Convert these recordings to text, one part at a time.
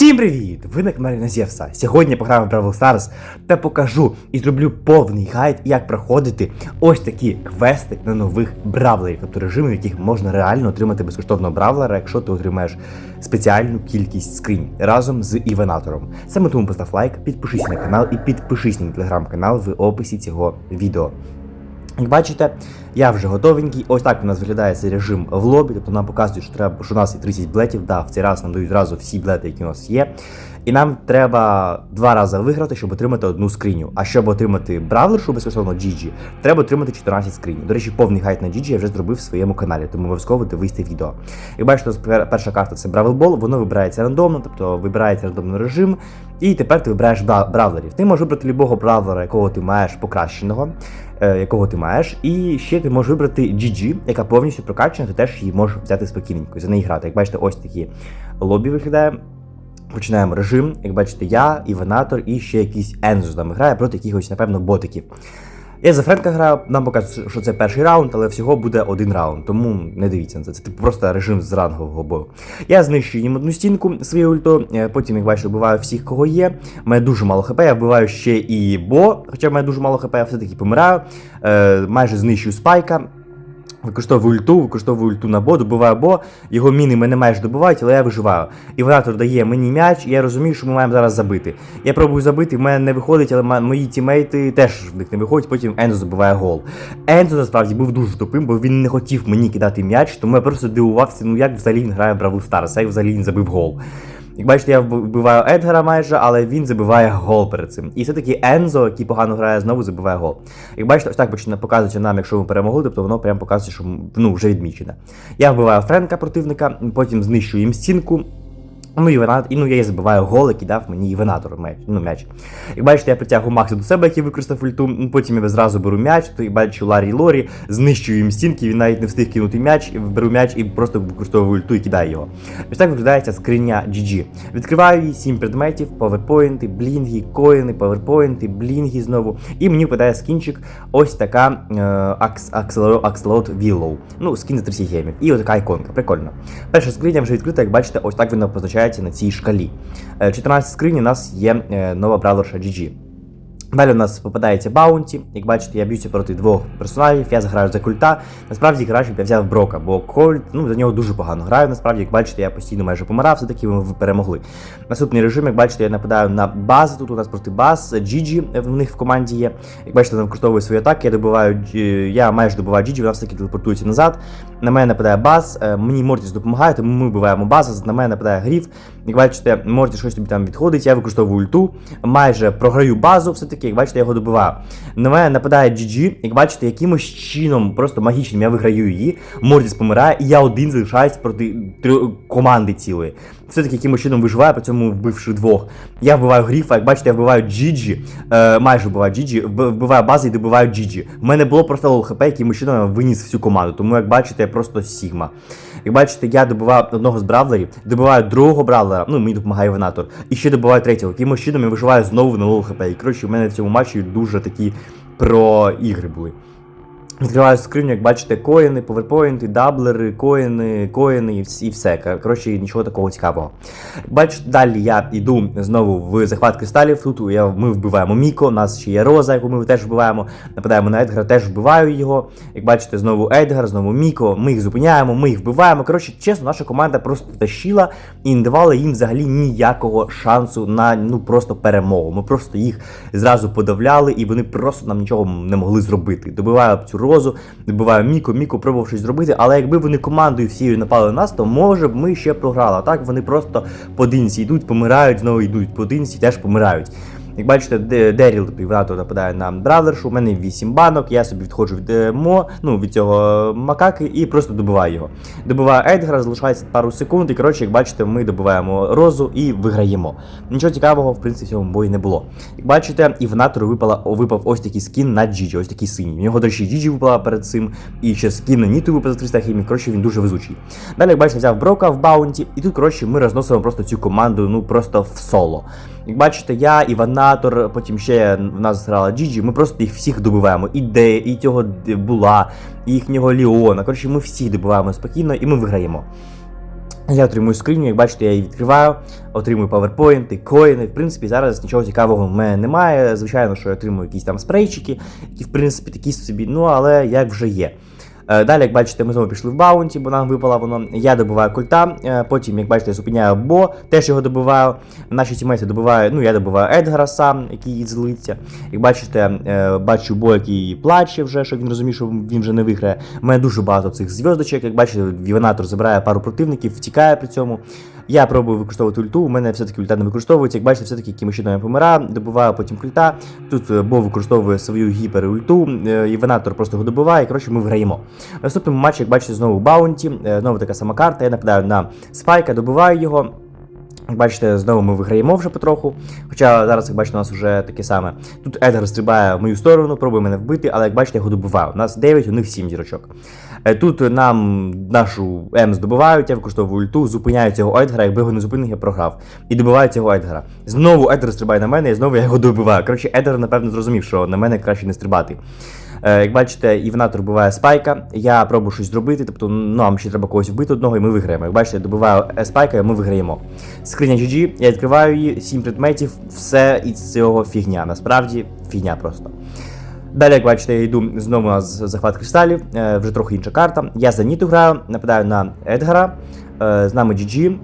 Всім привіт! Ви на каналі Назєвса. Сьогодні пограю в Бравл Stars та покажу і зроблю повний гайд, як проходити ось такі квести на нових бравлерів, тобто режими, в яких можна реально отримати безкоштовного бравлера, якщо ти отримаєш спеціальну кількість скринь разом з івенатором. Саме тому постав лайк, підпишись на канал і підпишись на телеграм-канал в описі цього відео. Як бачите, я вже готовенький. Ось так у нас виглядає цей режим в лобі. Тобто нам показують, що треба, що у нас є 30 блетів. Да, в цей раз нам дають зразу всі блети, які у нас є. І нам треба два рази виграти, щоб отримати одну скриню. А щоб отримати бравлершу безкоштовно GG, треба отримати 14 скринь. До речі, повний гайд на GG я вже зробив в своєму каналі, тому обов'язково дивись це відео. Як бачите, перша карта це Бравл Бол, воно вибирається рандомно, тобто вибирається рандомний режим. І тепер ти вибираєш бра- бравлерів. Ти можеш вибрати любого бравлера, якого ти маєш покращеного, е, якого ти маєш. І ще ти можеш вибрати GG, яка повністю прокачана, ти теж її можеш взяти спокійненько і за неї грати. Як бачите, ось такі лобі виглядає. Починаємо режим. Як бачите, я, Іванатор і ще якийсь Ензо нами грає проти якихось, напевно, ботиків. Я за Френка граю, нам показують, що це перший раунд, але всього буде один раунд, тому не дивіться на це. Це типу просто режим з рангового бою. Я знищую їм одну стінку своєю ультою, е, потім, як бачите, вбиваю всіх, кого є. У мене дуже мало хп, я вбиваю ще і бо, хоча в мене дуже мало хп, я все-таки помираю. Е, майже знищую спайка. Використовую ульту, використовую ульту на бо, добиваю бо, його міни мене майже добивають, але я виживаю. Іванатор дає мені м'яч, і я розумію, що ми маємо зараз забити. Я пробую забити, в мене не виходить, але мої тімейти теж в них не виходять, потім Ензо забиває гол. Ензо насправді був дуже тупим, бо він не хотів мені кидати м'яч, тому я просто дивувався, ну як взагалі він грає в Бравл Старс, як взагалі він забив гол. Як бачите, я вбиваю Едгара майже, але він забиває гол перед цим. І все-таки Ензо, який погано грає, знову забиває гол. Як бачите, ось так починає показувати нам, якщо ми перемогли, тобто воно прям показує, що ну, вже відмічене. Я вбиваю Френка противника, потім знищую їм стінку. Ну і вона, і ну я її забиваю гол, який дав мені Івенатор м'яч. Ну, м'яч. Як бачите, я притягую Макса до себе, який використав ульту. ну, Потім я зразу беру м'яч, то і бачу Ларі Лорі, знищую їм стінки, він навіть не встиг кинути м'яч, беру м'яч і просто використовую ульту і кидаю його. Ось так виглядає ця скриня GG. Відкриваю її 7 предметів, паверпоінти, блінги, коїни, паверпоінти, блінги знову. І мені випадає скінчик, ось така е, Willow. Ну, скін за 30 гемів. І отака іконка. Прикольно. Перша скриня вже відкрита, як бачите, ось так вона позначається на цій шкалі. Е, 14 скрині у нас є е, нова браверша GG. Далі у нас попадається Баунті. Як бачите, я б'юся проти двох персонажів, я заграю за культа. Насправді краще б я взяв Брока, бо Кольт, ну, за нього дуже погано граю. Насправді, як бачите, я постійно майже помирав, все-таки ми перемогли. Наступний режим, як бачите, я нападаю на бази. Тут у нас проти баз, Джіджі в них в команді є. Як бачите, вона використовує свої атаки, я добиваю, я майже добиваю Джіджі, вона все-таки телепортується назад. На мене нападає баз, е, мені Мортіс допомагає, тому ми вбиваємо базу, на мене нападає гріф. Як бачите, Мортіс щось тобі там відходить, я використовую ульту, майже програю базу, все-таки, як бачите, я його добиваю. На мене нападає GG, як бачите, якимось чином, просто магічним, я виграю її, Мордіс помирає, і я один залишаюсь проти команди цілої. Все-таки якимось чином виживаю, при цьому вбивши двох. Я вбиваю гріфа, як бачите, я вбиваю Джіджі, е, майже вбиваю Джіджі, вбиваю бази і добиваю Джіджі. У мене було просто лол хп, якимось чином я виніс всю команду, тому як бачите, я просто Сігма. Як бачите, я добиваю одного з бравлерів, добиваю другого бравлера, ну мені допомагає Венатор, і ще добиваю третього. Якимось чином я виживаю знову на лол хп. І коротше, у мене в цьому матчі дуже такі про ігри були. Відкриваю скриню, як бачите, коїни, поверпоінти, даблери, коїни, коїни і все. Коротше, нічого такого цікавого. Бачите, далі я йду знову в захват кристалів. Тут я, ми вбиваємо Міко, у нас ще є Роза, яку ми теж вбиваємо. Нападаємо на Едгара, теж вбиваю його. Як бачите, знову Едгар, знову Міко. Ми їх зупиняємо, ми їх вбиваємо. Коротше, чесно, наша команда просто тащила і не давала їм взагалі ніякого шансу на ну просто перемогу. Ми просто їх зразу подавляли, і вони просто нам нічого не могли зробити. Добиваю цю розу, добиваю Міко, Міко пробував щось зробити, але якби вони командою всією напали на нас, то може б ми ще програли. А так вони просто подинці йдуть, помирають, знову йдуть, поодинці теж помирають. Як бачите, Де- Деріл піврату нападає на бравлершу, у мене 8 банок, я собі відходжу від е, мо, ну від цього макаки і просто добиваю його. Добиваю Едгара, залишається пару секунд, і коротше, як бачите, ми добиваємо розу і виграємо. Нічого цікавого, в принципі, в цьому бої не було. Як бачите, і в натору випала, випав ось такий скін на Джіджі, ось такий синій. В нього, до речі, Джіджі випала перед цим, і ще скін на Ніту випав за 300 хімій. Коротше, він дуже везучий. Далі, як бачите, взяв Брока в баунті, і тут, коротше, ми розносимо просто цю команду, ну просто в соло. Як бачите, я, Іванатор, потім ще в нас грала Джіджі, ми просто їх всіх добиваємо. І Де, і цього Була, і їхнього Ліона. Коротше, ми всіх добиваємо спокійно і ми виграємо. Я отримую скриню, як бачите, я її відкриваю, отримую паверпоінти, коїни. В принципі, зараз нічого цікавого в мене немає. Звичайно, що я отримую якісь там спрейчики, які, в принципі, такі собі, ну але як вже є. Е, Далі, як бачите, ми знову пішли в баунті, бо нам випало воно. Я добиваю культа. е, Потім, як бачите, зупиняю Бо, теж його добиваю. Наші тімейці добивають, ну я добиваю Едгара сам, який злиться. Як бачите, е, бачу Бо, який плаче вже, що він розуміє, що він вже не виграє. У мене дуже багато цих зв'язочок. Як бачите, Вівенатор забирає пару противників, втікає при цьому. Я пробую використовувати ульту, у мене все-таки ульта не використовується. Як бачите, все-таки чином я помираю, добиваю потім культа. Тут е, Бо використовує свою гіперульту, е, Івенатор просто його добиває, коротше ми виграємо. Наступний матч, як бачите, знову Баунті, е, знову така сама карта. Я нападаю на спайка, добиваю його. Бачите, знову ми виграємо вже потроху. Хоча зараз, як бачите, у нас вже таке саме. Тут Едгар стрибає в мою сторону, пробує мене вбити, але як бачите, я його добиваю. У нас 9, у них 7 зірочок. Е, Тут нам нашу М здобувають, я використовую ульту, зупиняю цього Едгара, якби його не зупинив, я програв. І добиваю цього Едгара. Знову Едгар стрибає на мене, і знову я його добиваю. Коротше, Едгар, напевно, зрозумів, що на мене краще не стрибати. Е, Як бачите, Івнатор вбиває спайка. Я пробую щось зробити, тобто нам ще треба когось вбити одного, і ми виграємо. Як бачите, я добиваю е, спайка, і ми виграємо. Скриня GG, я відкриваю її, 7 предметів, все із цього фігня. Насправді фігня просто. Далі, як бачите, я йду знову на захват кристалів, е, вже трохи інша карта. Я за Ніту граю, нападаю на Едгара, з нами GG.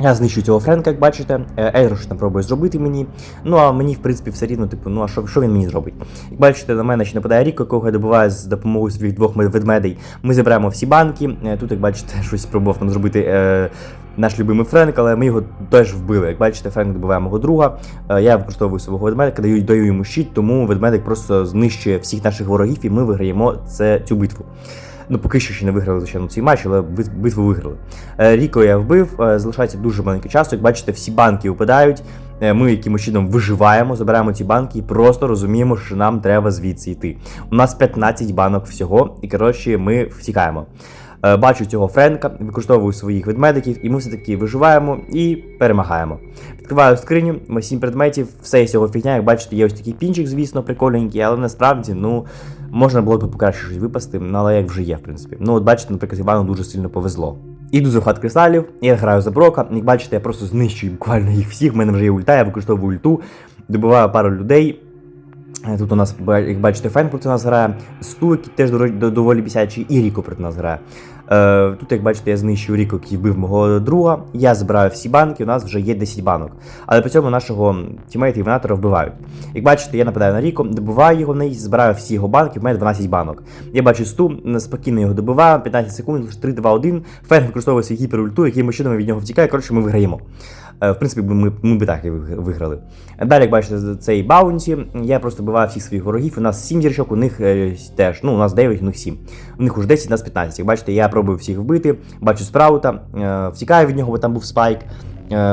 Я знищую цього Френка, як бачите. Е, Едгар там пробує зробити мені. Ну а мені, в принципі, все рівно, типу, ну а що, що він мені зробить? Як бачите, на мене ще нападає Ріко, якого я добиваю з допомогою своїх двох ведмедей. Ми забираємо всі банки. Е, Тут, як бачите, щось спробував нам зробити. Е, наш любимий Френк, але ми його теж вбили. Як бачите, Френк добиває мого друга. Е, Я використовую свого ведмедика, даю, даю йому щит, тому ведмедик просто знищує всіх наших ворогів, і ми виграємо це, цю битву. Ну, поки що ще не виграли, звичайно, цей матч, але бит- битву виграли. Е, Ріко я вбив, е, залишається дуже маленький часу. Як бачите, всі банки випадають. Е, Ми якимось чином виживаємо, забираємо ці банки і просто розуміємо, що нам треба звідси йти. У нас 15 банок всього, і коротше, ми втікаємо. Бачу цього Френка, використовую своїх ведмедиків, і ми все-таки виживаємо і перемагаємо. Відкриваю скриню, 7 предметів, все із цього фігня. Як бачите, є ось такий пінчик, звісно, прикольненький, але насправді, ну, можна було б покраще щось випасти, ну, але як вже є, в принципі. Ну, от бачите, наприклад, Івану дуже сильно повезло. Іду за хат кристалів, я граю за Брока. Як бачите, я просто знищую буквально їх всіх. в мене вже є ульта, я використовую ульту, добиваю пару людей. Е, Тут у нас, як бачите, Фен проти нас грає, Сту, теж доволі бісячий, і Ріко проти нас грає. Е, тут, як бачите, я знищую рік, який вбив мого друга. Я збираю всі банки, у нас вже є 10 банок. Але при цьому нашого тімейта Іванатора вбивають. Як бачите, я нападаю на Ріко, добиваю його в неї, збираю всі його банки, в мене 12 банок. Я бачу Сту, спокійно його добиваю, 15 секунд, 3, 2, 1. Фен використовує свій гіперульту, яким чином від нього втікає. Коротше, ми виграємо. Е, В принципі, ми, ми би так і виграли. Далі, як бачите, цей баунті, я просто биваю всіх своїх ворогів. У нас 7 зірочок, у них е, теж. Ну, у нас 9, у них 7. У них уже 10, у нас 15. Як бачите, я пробую всіх вбити, бачу спраута, е, втікаю від нього, бо там був спайк.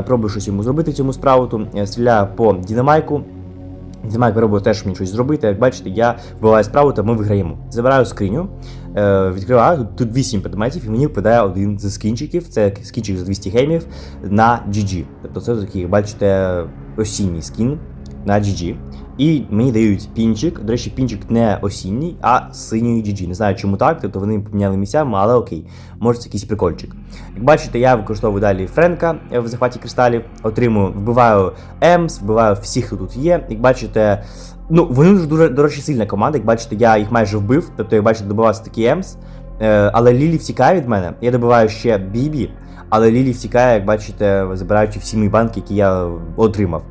Пробую щось йому зробити цьому спрауту, стріляю по динамайку. Динамайк пробує теж мені щось зробити. Як бачите, я вбиваю справу, та ми виграємо. Забираю скриню, відкриваю, тут- тут 8 предметів, і мені випадає один з скінчиків. Це скінчик за 200 геймів на GG. Тобто це такий, бачите, осінній скін на GG. І мені дають пінчик. До речі, пінчик не осінній, а синьої GG. Не знаю, чому так. Тобто вони поміняли місцями, але окей, може це якийсь прикольчик. Як бачите, я використовую далі Френка е, в захваті кристалів, отримую, вбиваю Емс, вбиваю всіх, хто тут є. Як бачите, ну вони дуже дуже до речі, сильна команда. Як бачите, я їх майже вбив. Тобто, як бачите, добивався такий Емс. Е, але Лілі втікає від мене. Я добиваю ще Бібі, але Лілі втікає, як бачите, забираючи всі мої банки, які я отримав.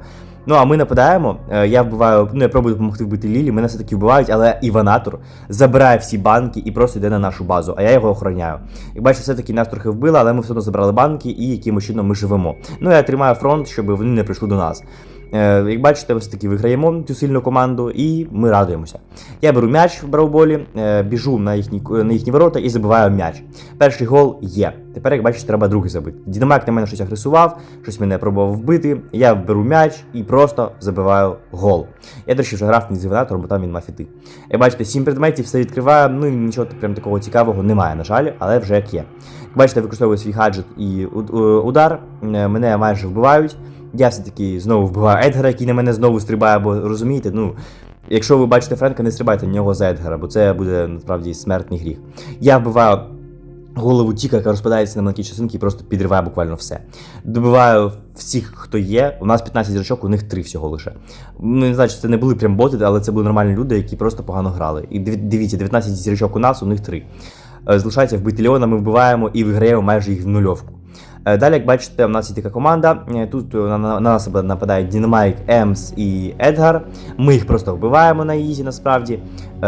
Ну а ми нападаємо. Е, Я вбиваю, ну я пробую допомогти вбити Лілі, мене все-таки вбивають, але Іванатор забирає всі банки і просто йде на нашу базу, а я його охороняю. Як бачите, все-таки нас трохи вбили, але ми все одно забрали банки і якимось чином ми живемо. Ну я тримаю фронт, щоб вони не прийшли до нас. Е, Як бачите, все-таки виграємо цю сильну команду і ми радуємося. Я беру м'яч в бравболі, е, біжу на їхні, на їхні ворота і забиваю м'яч. Перший гол є. Тепер, як бачите, треба другий забити. Дінамак на мене щось агресував, щось мене пробував вбити. Я беру м'яч і просто забиваю гол. Я, до речі, вже грав з Іванатором, бо там він мафіти. Як бачите, сім предметів, все відкриваю. Ну і нічого прям такого цікавого немає, на жаль, але вже як є. Як бачите, використовую свій гаджет і удар. Е, Мене майже вбивають. Я все-таки знову вбиваю Едгара, який на мене знову стрибає, бо розумієте, ну. Якщо ви бачите Френка, не стрибайте на нього за Едгара, бо це буде насправді смертний гріх. Я вбиваю голову Тіка, яка розпадається на маленькі частинки і просто підриває буквально все. Добиваю всіх, хто є. У нас 15 зірочок, у них 3 всього лише. Ну, не знаю, чи це не були прям боти, але це були нормальні люди, які просто погано грали. І дивіться, 19 зірочок у нас, у них 3. Залишається вбити Леона, ми вбиваємо і виграємо майже їх в нульовку. Е, Далі, як бачите, у нас є така команда. Е, Тут е, на, на, на нас нападають Дінамайк, Емс і Едгар. Ми їх просто вбиваємо на ізі, насправді.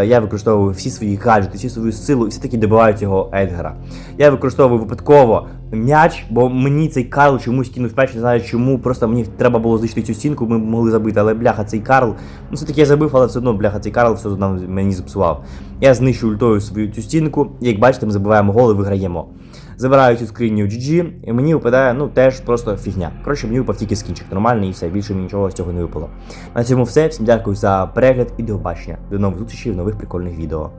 Я використовую всі свої гаджети, всю свою силу, і все-таки добиваю цього Едгара. Я використовую випадково м'яч, бо мені цей Карл чомусь кинув м'яч, не знаю чому. Просто мені треба було знищити цю стінку, ми могли забити, але бляха, цей Карл. Ну, все-таки я забив, але все одно, бляха, цей Карл все нам мені зіпсував. Я знищу ультою свою цю стінку, і як бачите, ми забиваємо гол і виграємо. Забираю цю скриню GG, і мені випадає, ну, теж просто фігня. Коротше, мені випав тільки скінчик нормальний і все, більше мені нічого з цього не випало. На цьому все. Всім дякую за перегляд і до побачення. До нових зустрічей в нових прикольних відео.